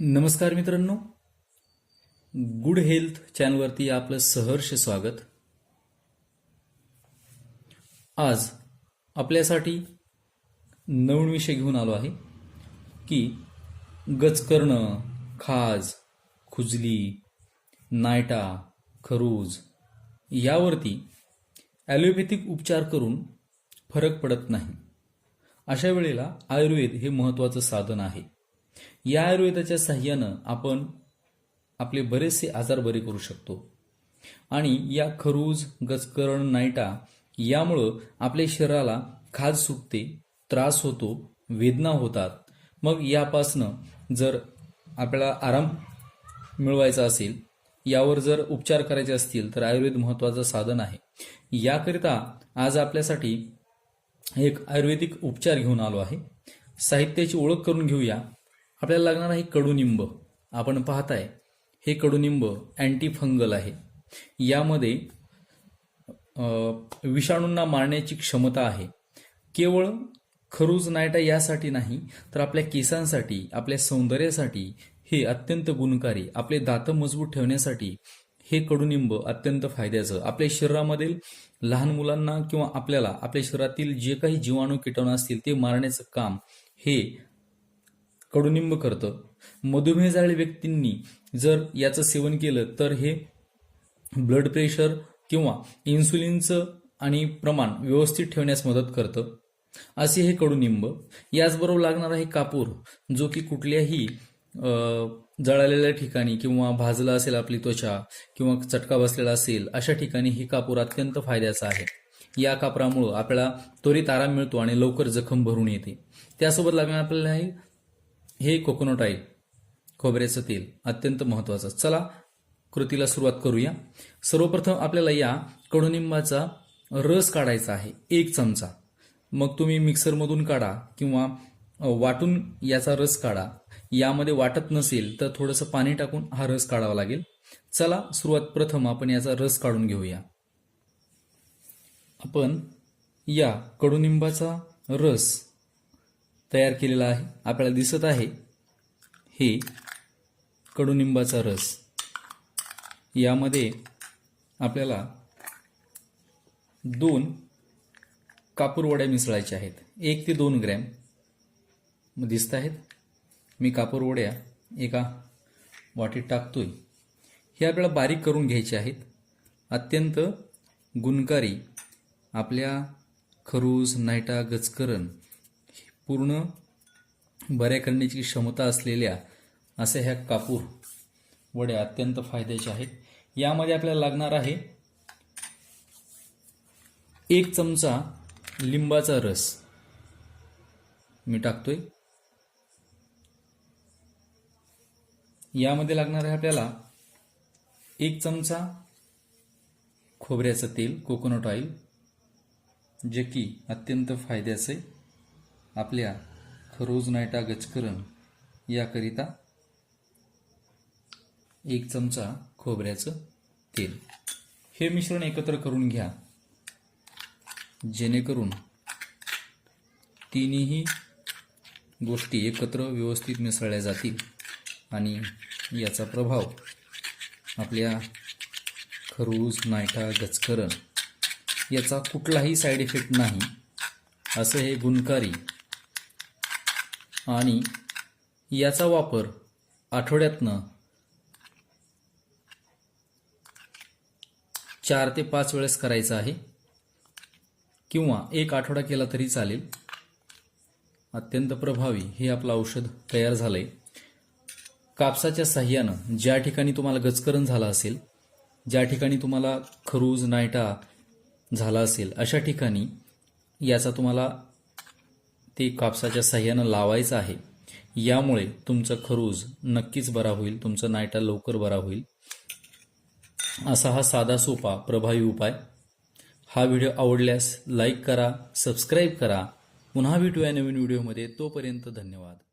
नमस्कार मित्रांनो. Good health चॅनलवरती आपलं सहर्ष स्वागत. आज आपल्यासाठी नवीन विषय घेऊन आलो आहे की गचकर्ण खाज खुजली नायटा खरूज यावरती ॲलोपॅथिक उपचार करून फरक पडत नाही. अशा वेळेला आयुर्वेद हे महत्त्वाचं साधन आहे. या आयुर्वेदाच्या साह्यानं आपण आपले बरेचसे आजार बरे करू शकतो. आणि या खरूज गचकरण नायटा यामुळं आपल्या शरीराला खाज सुटते त्रास होतो वेदना होतात. मग यापासनं जर आपल्याला आराम मिळवायचा असेल यावर जर उपचार करायचे असतील तर आयुर्वेद महत्वाचं साधन आहे. याकरिता आज आपल्यासाठी एक आयुर्वेदिक उपचार घेऊन आलो आहे. साहित्याची ओळख करून घेऊया. आपल्याला लागणार आहे कडुनिंब. आपण पाहताय हे कडुनिंब अँटी फंगल आहे. यामध्ये विषाणूंना मारण्याची क्षमता आहे. केवळ खरूज नायटा यासाठी नाही तर आपल्या केसांसाठी आपल्या सौंदर्यासाठी हे अत्यंत गुणकारी आपले दात मजबूत ठेवण्यासाठी हे कडुनिंब अत्यंत फायद्याचं. आपल्या शरीरामधील लहान मुलांना किंवा आपल्याला आपल्या शरीरातील जे काही जीवाणू किटाणू असतील ते मारण्याचं काम हे कडुनिंब करतं. मधुमेह झालेल्या व्यक्तींनी जर याचं सेवन केलं तर हे ब्लड प्रेशर किंवा इन्सुलिनचं आणि प्रमाण व्यवस्थित ठेवण्यास मदत करतं. असे हे कडुनिंब. याचबरोबर लागणार आहे कापूर जो की कुठल्याही जळालेल्या ठिकाणी किंवा भाजला असेल आपली त्वचा किंवा चटका बसलेला असेल अशा ठिकाणी हे कापूर अत्यंत फायद्याचं आहे. या कापरामुळं आपल्याला त्वरित आराम मिळतो आणि लवकर जखम भरून येते. त्यासोबत लागणार आपल्याला आहे हे कोकोनट ऑइल खोबऱ्याचं तेल अत्यंत महत्वाचं. चला कृतीला सुरुवात करूया. सर्वप्रथम आपल्याला या कडुनिंबाचा रस काढायचा आहे एक चमचा. मग तुम्ही मिक्सरमधून काढा किंवा वाटून याचा रस काढा. यामध्ये वाटत नसेल तर थोडंसं पाणी टाकून हा रस काढावा लागेल. चला सुरुवात प्रथम आपण याचा रस काढून घेऊया. आपण या कडुनिंबाचा रस तयार केलेला आहे. आपल्याला दिसत आहे हे कडुनिंबाचा रस. यामध्ये आपल्याला दोन कापूरवड्या मिसळायच्या आहेत. एक ते दोन ग्रॅम दिसत आहेत. मी कापूरवड्या एका वाटीत टाकतोय. हे आपल्याला बारीक करून घ्यायचे आहेत. अत्यंत गुणकारी आपल्या खरूज नायटा गचकरण पूर्ण बऱ्या करण्याची क्षमता असलेल्या असे ह्या कापूर वड्या अत्यंत फायद्याच्या आहेत. यामध्ये आपल्याला लागणार आहे एक चमचा लिंबाचा रस. मी टाकतोय. यामध्ये लागणार आहे आपल्याला एक चमचा खोबऱ्याचं तेल कोकोनट ऑइल जे की अत्यंत फायद्याचं आहे. आपल्या खरोज नायटा गचकरण याकरिता एक चमचा खोबऱ्याचं तेल. हे मिश्रण एकत्र करून घ्या. जेणेकरून तिन्ही गोष्टी एकत्र व्यवस्थित मिसळल्या जातील आणि याचा प्रभाव आपल्या खरूज नायटा गचकरण याचा कुठलाही साईड इफेक्ट नाही असं हे गुणकारी आणि याचा वापर आठवड्यातनं चार ते पाच वेळेस करायचा आहे. किंवा एक आठवडा केला तरी चालेल. अत्यंत प्रभावी हे आपलं औषध तयार झालंय. कापसाच्या साह्यानं ज्या ठिकाणी तुम्हाला गचकरण झालं असेल ज्या ठिकाणी तुम्हाला खरूज नायटा झाला असेल अशा ठिकाणी याचा तुम्हाला ते कापसाच्या साह्यानं लावायचं आहे. यामुळे तुमचं खरूज नक्कीच बरा होईल तुमचं नायटा लवकर बरा होईल. असा हा साधा सोपा प्रभावी उपाय. हा व्हिडिओ आवडल्यास लाईक करा सबस्क्राईब करा. पुन्हा भेटूया नवीन व्हिडिओमध्ये. तोपर्यंत धन्यवाद.